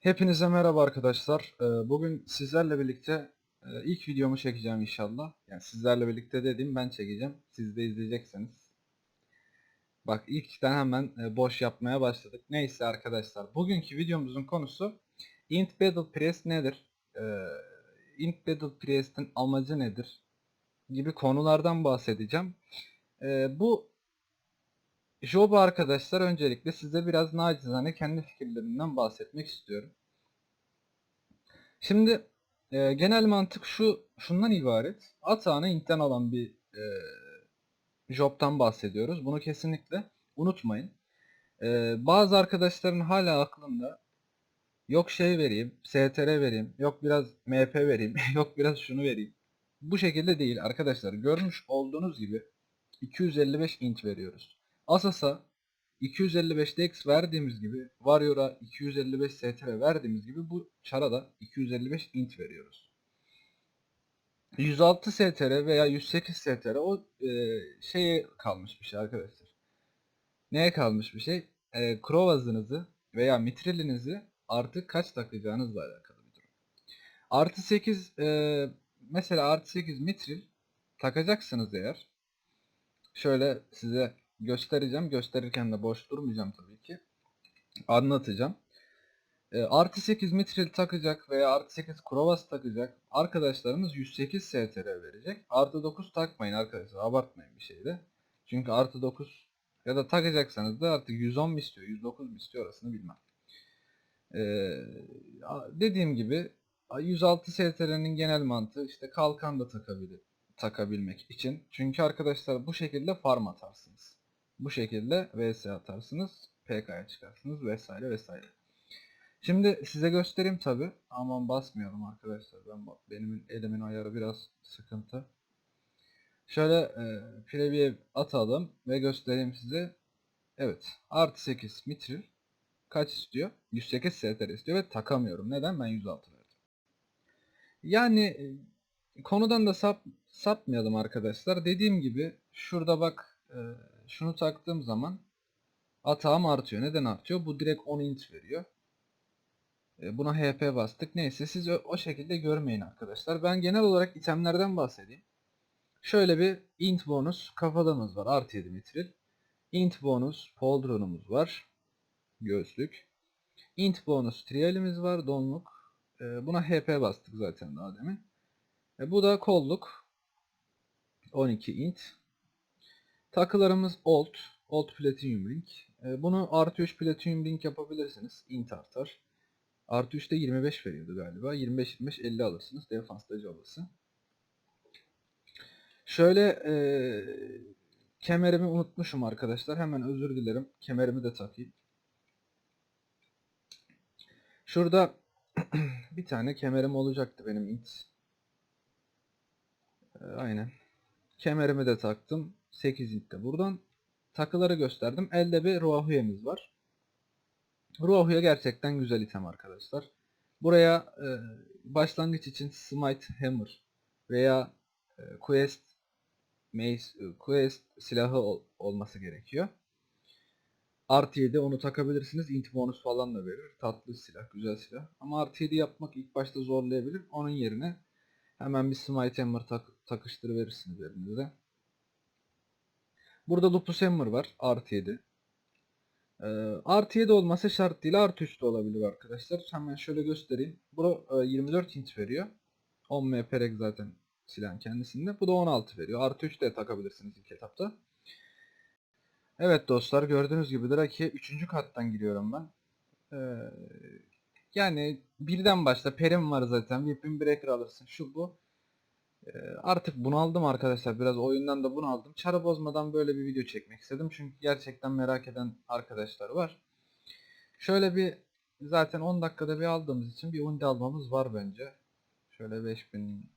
Hepinize merhaba arkadaşlar. Ee, Bugün sizlerle birlikte e, ilk videomu çekeceğim inşallah. Yani sizlerle birlikte dediğim ben çekeceğim. Siz de izleyeceksiniz. Bak ilkten hemen e, boş yapmaya başladık. Neyse arkadaşlar. Bugünkü videomuzun konusu Int Battle Press nedir? Ee, Int Battle Press'in amacı nedir? Gibi konulardan bahsedeceğim. Ee, Bu Job arkadaşlar öncelikle size biraz nacizane kendi fikirlerimden bahsetmek istiyorum. Şimdi e, genel mantık şu şundan ibaret. Atağını int'ten alan bir e, job'tan bahsediyoruz. Bunu kesinlikle unutmayın. E, bazı arkadaşların hala aklında yok şey vereyim, str vereyim, yok biraz mp vereyim, yok biraz şunu vereyim. Bu şekilde değil arkadaşlar. Görmüş olduğunuz gibi 255 int veriyoruz. Asas'a 255 DX verdiğimiz gibi Warrior'a 255 STR verdiğimiz gibi bu çara da 255 int veriyoruz. 106 STR veya 108 STR o e, şeye kalmış bir şey arkadaşlar. Neye kalmış bir şey? E, Krovaz'ınızı veya mitrilinizi artık kaç takacağınızla alakalı bir durum. Artı 8 e, mesela artı 8 mitril takacaksınız eğer. Şöyle size göstereceğim. Gösterirken de boş durmayacağım tabii ki. Anlatacağım. E, artı 8 mitril takacak veya artı 8 krovas takacak arkadaşlarımız 108 STR verecek. Artı 9 takmayın arkadaşlar. Abartmayın bir şeyde. Çünkü artı 9 ya da takacaksanız da artık 110 mi istiyor 109 mu istiyor orasını bilmem. E, dediğim gibi 106 STR'nin genel mantığı işte kalkan da takabilir takabilmek için. Çünkü arkadaşlar bu şekilde farm atarsınız. Bu şekilde vs atarsınız. PK'ya çıkarsınız vesaire vesaire. Şimdi size göstereyim tabi. Aman basmayalım arkadaşlar. Ben benim elimin ayarı biraz sıkıntı. Şöyle e, preview atalım ve göstereyim size. Evet. Artı 8 mitril. Kaç istiyor? 108 STR istiyor ve takamıyorum. Neden? Ben 106 verdim. Yani e, konudan da sap, sapmayalım arkadaşlar. Dediğim gibi şurada bak e, şunu taktığım zaman atağım artıyor. Neden artıyor? Bu direkt 10 int veriyor. E, buna HP bastık. Neyse siz o, şekilde görmeyin arkadaşlar. Ben genel olarak itemlerden bahsedeyim. Şöyle bir int bonus kafalığımız var. Artı 7 mitril. Int bonus pauldronumuz var. Göğüslük. Int bonus trialimiz var. Donluk. E, buna HP bastık zaten daha demin. E, bu da kolluk. 12 int. Takılarımız Old. Old Platinum Link. E, bunu artı 3 Platinum Link yapabilirsiniz. Int artar. Artı 3'te 25 veriyordu galiba. 25-25 50 alırsınız. Defans da olası. Şöyle e, kemerimi unutmuşum arkadaşlar. Hemen özür dilerim. Kemerimi de takayım. Şurada bir tane kemerim olacaktı benim int. E, aynen. Kemerimi de taktım. 8 intte buradan. Takıları gösterdim. Elde bir Ruahuye'miz var. Ruahuye gerçekten güzel item arkadaşlar. Buraya e, başlangıç için Smite Hammer veya e, Quest Mace, e, Quest silahı ol, olması gerekiyor. Artı 7 onu takabilirsiniz. Int bonus falan da verir. Tatlı silah, güzel silah. Ama artı 7 yapmak ilk başta zorlayabilir. Onun yerine hemen bir Smite Hammer tak, takıştırıverirsiniz elinize. Burada Lupus Hammer var. Artı 7. Ee, artı 7 olması şart değil. Artı 3 de olabilir arkadaşlar. Hemen şöyle göstereyim. Bu e, 24 int veriyor. 10 MP zaten silahın kendisinde. Bu da 16 veriyor. Artı 3 de takabilirsiniz ilk etapta. Evet dostlar gördüğünüz gibi Draki 3. kattan giriyorum ben. Ee, yani birden başla. Perim var zaten. Weapon Breaker alırsın. Şu bu. Ee, artık bunaldım arkadaşlar. Biraz oyundan da bunaldım. Çarı bozmadan böyle bir video çekmek istedim. Çünkü gerçekten merak eden arkadaşlar var. Şöyle bir zaten 10 dakikada bir aldığımız için bir undi almamız var bence. Şöyle 5000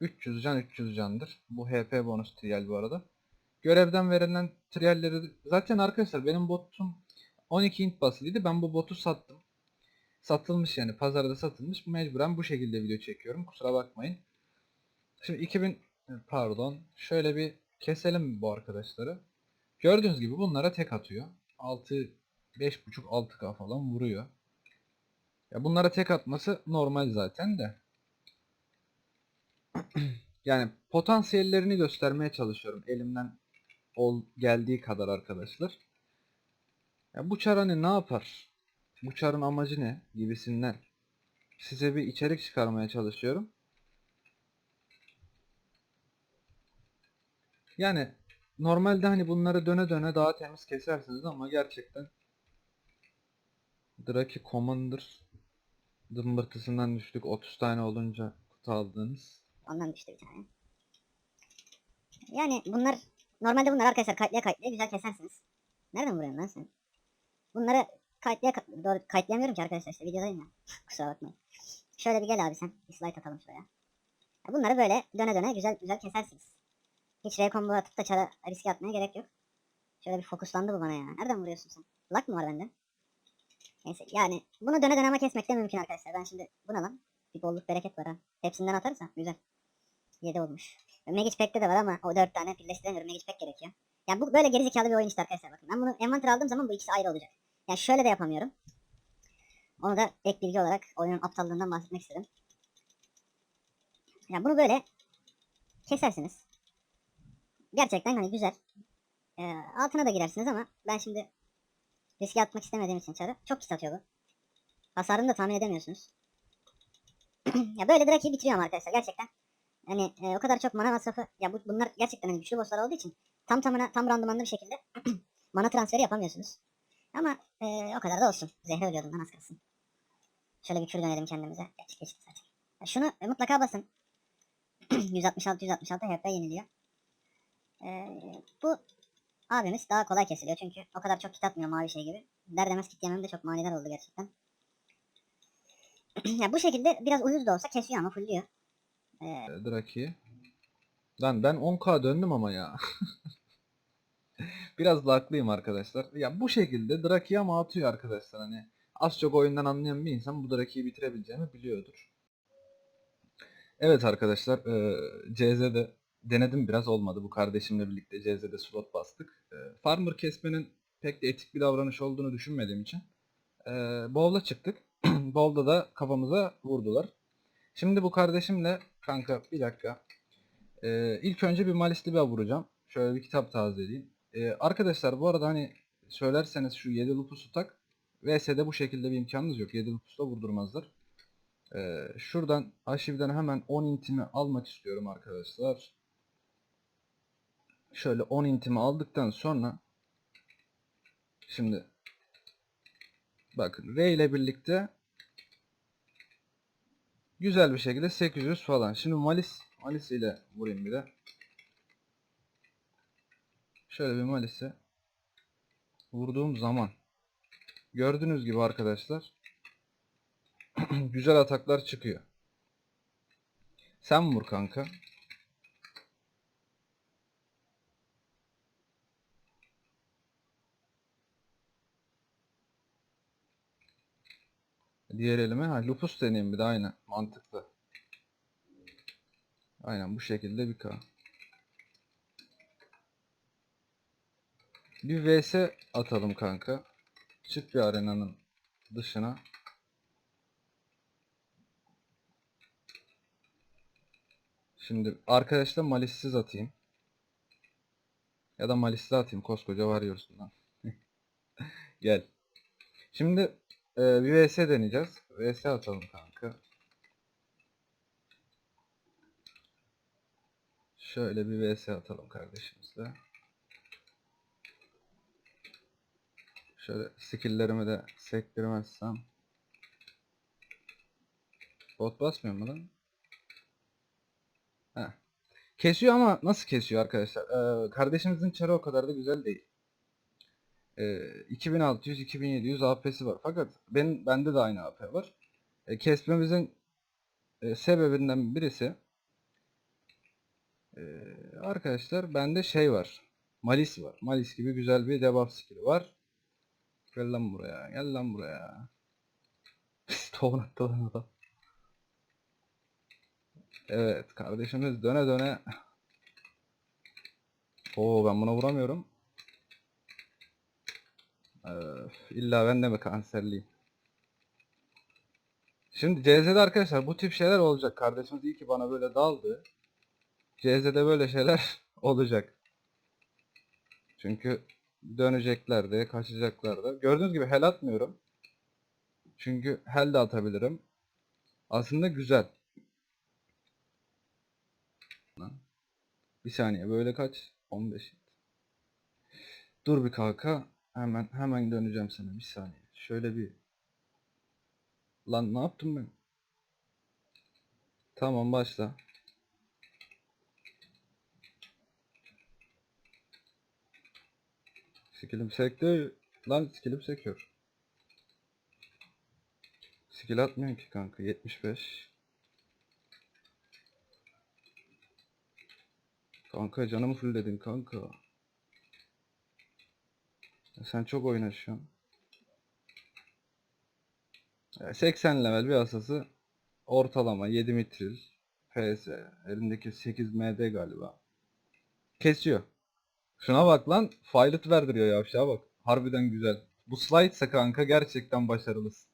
300 can 300 candır. Bu HP bonus trial bu arada. Görevden verilen trialleri zaten arkadaşlar benim botum 12 int basılıydı. Ben bu botu sattım. Satılmış yani pazarda satılmış. Mecburen bu şekilde video çekiyorum. Kusura bakmayın. Şimdi 2000 pardon şöyle bir keselim bu arkadaşları. Gördüğünüz gibi bunlara tek atıyor. 6 5.5 6K falan vuruyor. Ya bunlara tek atması normal zaten de. yani potansiyellerini göstermeye çalışıyorum elimden ol geldiği kadar arkadaşlar. Ya bu çar hani ne yapar? Bu çarın amacı ne? Gibisinden size bir içerik çıkarmaya çalışıyorum. Yani normalde hani bunları döne döne daha temiz kesersiniz ama gerçekten Draki Commander dımbırtısından düştük 30 tane olunca kutu aldınız. Ondan düştü bir tane. Yani bunlar normalde bunlar arkadaşlar kayıtlaya kayıtlaya güzel kesersiniz. Nereden vuruyorsun lan sen? Bunları kayıtlaya ka- doğru kayıtlayamıyorum ki arkadaşlar işte videodayım ya. Kusura bakmayın. Şöyle bir gel abi sen. Bir slide atalım şuraya. Ya Bunları böyle döne döne güzel güzel kesersiniz. Hiç R combo atıp da çara riske atmaya gerek yok. Şöyle bir fokuslandı bu bana ya. Nereden vuruyorsun sen? Luck mı var bende? Neyse yani bunu döne döne ama kesmek de mümkün arkadaşlar. Ben şimdi buna lan bir bolluk bereket var ha. Hepsinden atarsa güzel. 7 olmuş. Magic Pack'te de var ama o 4 tane birleştiremiyorum. Magic Pack gerekiyor. Yani bu böyle gerizekalı bir oyun işte arkadaşlar bakın. Ben bunu envanter aldığım zaman bu ikisi ayrı olacak. Yani şöyle de yapamıyorum. Onu da ek bilgi olarak oyunun aptallığından bahsetmek istedim. Yani bunu böyle kesersiniz. Gerçekten hani güzel. Ee, altına da girersiniz ama ben şimdi riske atmak istemediğim için çarı çok pis atıyor bu. Hasarını da tahmin edemiyorsunuz. ya böyle Draki'yi bitiriyorum arkadaşlar gerçekten. Hani e, o kadar çok mana masrafı ya bu, bunlar gerçekten hani güçlü bosslar olduğu için tam tamına tam randımanlı bir şekilde mana transferi yapamıyorsunuz. Ama e, o kadar da olsun. Zehre ölüyordum lan az kalsın. Şöyle bir kür dönelim kendimize. Geçti geçti zaten. Şunu e, mutlaka basın. 166 166 HP yeniliyor. E, bu abimiz daha kolay kesiliyor çünkü o kadar çok kit atmıyor mavi şey gibi. Der demez kit yemem de çok manidar oldu gerçekten. ya bu şekilde biraz uyuz da olsa kesiyor ama fullüyor. E, Ee, Draki. Lan ben 10k döndüm ama ya. Biraz da haklıyım arkadaşlar. Ya bu şekilde Draki'ye ama atıyor arkadaşlar hani. Az çok oyundan anlayan bir insan bu Draki'yi bitirebileceğini biliyordur. Evet arkadaşlar eee CZ'de denedim biraz olmadı. Bu kardeşimle birlikte CZ'de slot bastık. Eee, farmer kesmenin pek de etik bir davranış olduğunu düşünmediğim için eee Bowl'a çıktık. Bowl'da da kafamıza vurdular. Şimdi bu kardeşimle kanka bir dakika. Ee, ilk önce bir Malisli bir vuracağım. Şöyle bir kitap tazeleyeyim. Ee, arkadaşlar bu arada hani söylerseniz şu 7 lupusu tak. VS'de bu şekilde bir imkanınız yok. 7 lupusla vurdurmazlar. Ee, şuradan arşivden hemen 10 intimi almak istiyorum arkadaşlar. Şöyle 10 intimi aldıktan sonra şimdi bakın R ile birlikte güzel bir şekilde 800 falan. Şimdi Malis Malis ile vurayım bir de. Şöyle bir Malis'e vurduğum zaman gördüğünüz gibi arkadaşlar güzel ataklar çıkıyor. Sen vur kanka. Diğer elime ha lupus deneyeyim bir de aynı mantıklı. Aynen bu şekilde bir K. Bir VS atalım kanka. Çık bir arenanın dışına. Şimdi arkadaşlar malissiz atayım. Ya da malisli atayım koskoca varıyorsundan. Gel. Şimdi e, bir VS deneyeceğiz. VS atalım kanka. Şöyle bir vs atalım kardeşimizle. Şöyle skill'lerimi de sektirmezsem. Bot basmıyor mu lan? Heh. Kesiyor ama nasıl kesiyor arkadaşlar? Ee, kardeşimizin çarı o kadar da güzel değil. Ee, 2600-2700 AP'si var. Fakat ben bende de aynı AP var. Ee, kesmemizin e, sebebinden birisi ee, arkadaşlar bende şey var. Malis var. Malis gibi güzel bir debuff skill'i var. Gel lan buraya. Gel lan buraya. Tohum attı lan adam. Evet kardeşimiz döne döne. Oo ben buna vuramıyorum. Öf, illa ben de mi kanserliyim? Şimdi CZ'de arkadaşlar bu tip şeyler olacak. Kardeşimiz iyi ki bana böyle daldı. CZ'de böyle şeyler olacak. Çünkü dönecekler de, kaçacaklar da. Gördüğünüz gibi hel atmıyorum. Çünkü hel de atabilirim. Aslında güzel. Bir saniye böyle kaç? 15. Dur bir kanka. Hemen hemen döneceğim sana bir saniye. Şöyle bir Lan ne yaptım ben? Tamam başla. Skillim sekti. Lan skillim sekiyor. Skill atmıyor ki kanka 75. Kanka canımı fullledin kanka. Sen çok oynaşıyorsun. Ya 80 level bir asası ortalama 7 mitril PS elindeki 8 MD galiba kesiyor. Şuna bak lan Filet verdiriyor yavşağa bak. Harbiden güzel. Bu slide'sa kanka gerçekten başarılısın.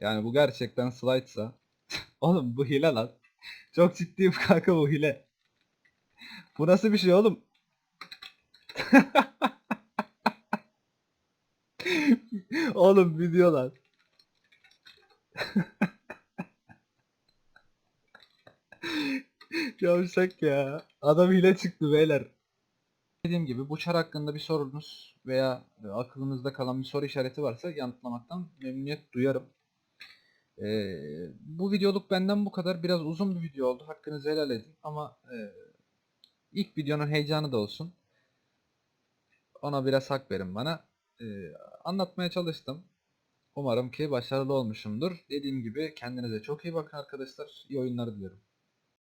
Yani bu gerçekten slide'sa. oğlum bu hile lan. Çok ciddiyim kanka bu hile. Bu nasıl bir şey oğlum? oğlum video lan. Yavşak ya. Adam hile çıktı beyler. Dediğim gibi bu çar hakkında bir sorunuz veya aklınızda kalan bir soru işareti varsa yanıtlamaktan memnuniyet duyarım. Ee, bu videoluk benden bu kadar. Biraz uzun bir video oldu. Hakkınızı helal edin. Ama e, ilk videonun heyecanı da olsun. Ona biraz hak verin bana. Ee, anlatmaya çalıştım. Umarım ki başarılı olmuşumdur. Dediğim gibi kendinize çok iyi bakın arkadaşlar. İyi oyunlar diliyorum.